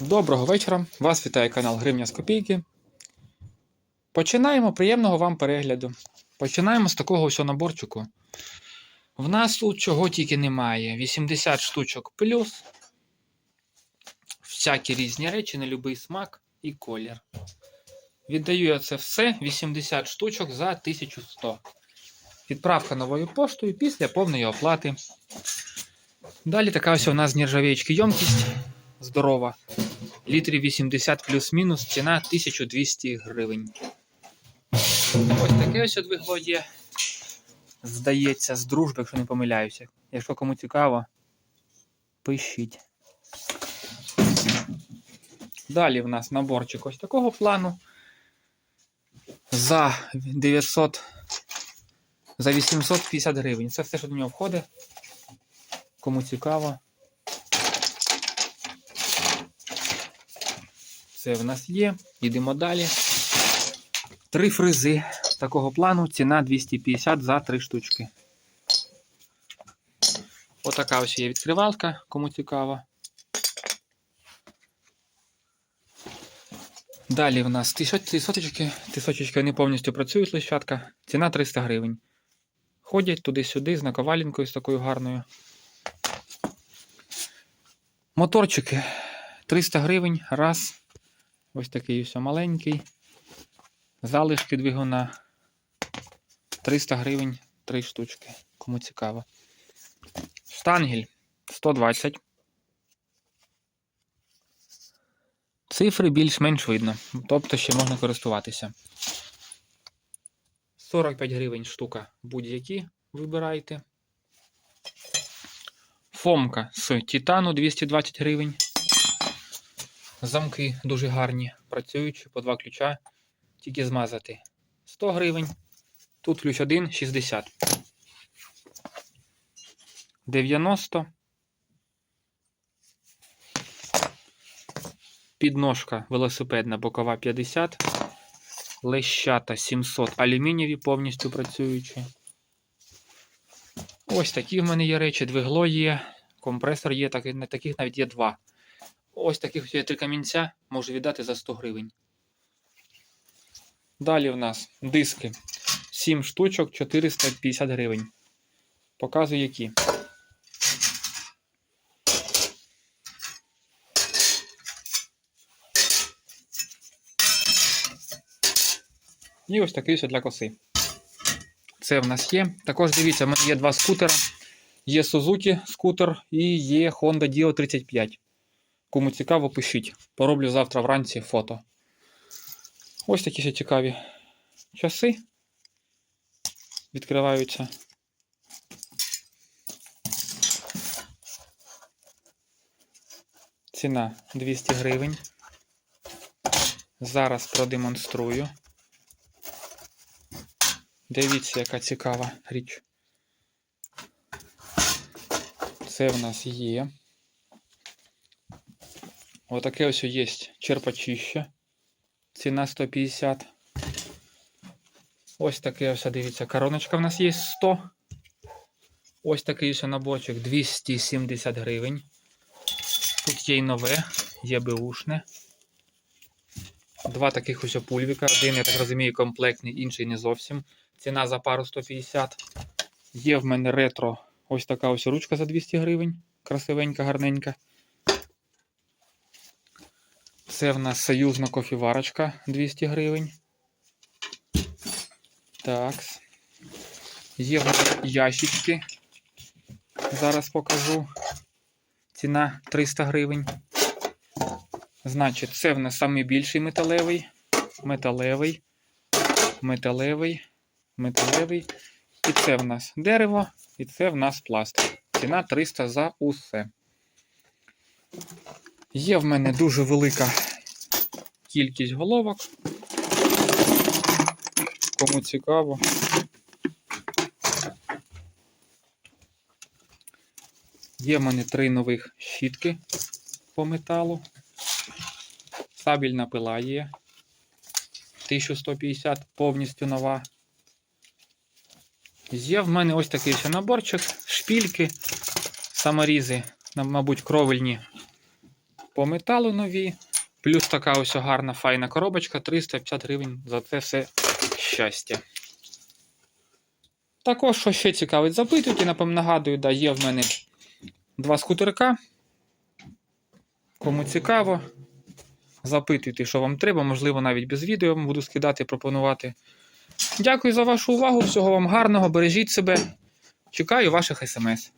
Доброго вечора! Вас вітає канал Гривня з Копійки. Починаємо приємного вам перегляду. Починаємо з такого ось наборчику. В нас тут чого тільки немає. 80 штучок плюс. Всякі різні речі на будь-який смак і колір. Віддаю я це все 80 штучок за 1100. Відправка новою поштою після повної оплати. Далі така ось у нас з нержавіючки ємкість здорова. Літрів 80 плюс-мінус, ціна 1200 гривень. Ось таке ось двигло. Здається, з дружби, якщо не помиляюся. Якщо кому цікаво, пишіть. Далі в нас наборчик ось такого плану. За 900. За 850 гривень. Це все, що до нього входить. Кому цікаво. Це в нас є. Йдемо далі. Три фризи такого плану. Ціна 250 за три штучки. Отака ось є відкривалка, кому цікаво. Далі в нас тисячки. Тисячки не повністю працюють лищатка. Ціна 300 гривень. Ходять туди-сюди з наковалінкою з такою гарною. Моторчики 300 гривень. Раз. Ось такий ось маленький. Залишки двигуна 300 гривень, 3 штучки. Кому цікаво. Штангель 120. Цифри більш-менш видно. Тобто ще можна користуватися. 45 гривень штука будь-які вибирайте. Фомка з титану 220 гривень. Замки дуже гарні, працюючі по два ключа. Тільки змазати 100 гривень. Тут ключ 1 60. 90. Підножка велосипедна бокова 50. Лещата 700 алюмінієві повністю працюючі. Ось такі в мене є речі. Двигло є, компресор є, так, таких навіть є два. Ось таких є три камінця, можу віддати за 100 гривень. Далі в нас диски. 7 штучок 450 гривень. Показую які. І ось такий ось для коси. Це в нас є. Також дивіться, в мене є два скутера. Є Suzuki скутер і є Honda Dio 35. Кому цікаво, пишіть. Пороблю завтра вранці фото. Ось такі ще цікаві часи. Відкриваються. Ціна 200 гривень. Зараз продемонструю. Дивіться, яка цікава річ. Це в нас є. Отаке ось є черпачище. Ціна 150. Ось таке ось, дивіться, короночка в нас є 100. Ось такий ось наборчик 270 гривень. Тут є й нове, є беушне. Два таких ось пульвіка. Один, я так розумію, комплектний, інший не зовсім. Ціна за пару 150. Є в мене ретро. Ось така ось ручка за 200 гривень. Красивенька, гарненька. Це в нас союзна кофіварочка 200 гривень. Так. Є в мене ящички. Зараз покажу. Ціна 300 гривень. Значить, це в нас найбільший металевий, металевий, металевий, металевий. І це в нас дерево, і це в нас пластик. Ціна 300 за усе. Є в мене дуже велика кількість головок. Кому цікаво. Є в мене три нових щітки по металу. Сабільна пила є. 1150 повністю нова. Є в мене ось такий ще наборчик, шпільки, саморізи, мабуть, кровельні по металу нові. Плюс така ось гарна файна коробочка 350 гривень за це все щастя. Також, що ще цікавить, запитуйте, напевно, нагадую, да, є в мене два скутерка. Кому цікаво, запитуйте, що вам треба, можливо, навіть без відео вам буду скидати, пропонувати. Дякую за вашу увагу. Всього вам гарного, бережіть себе. Чекаю ваших смс.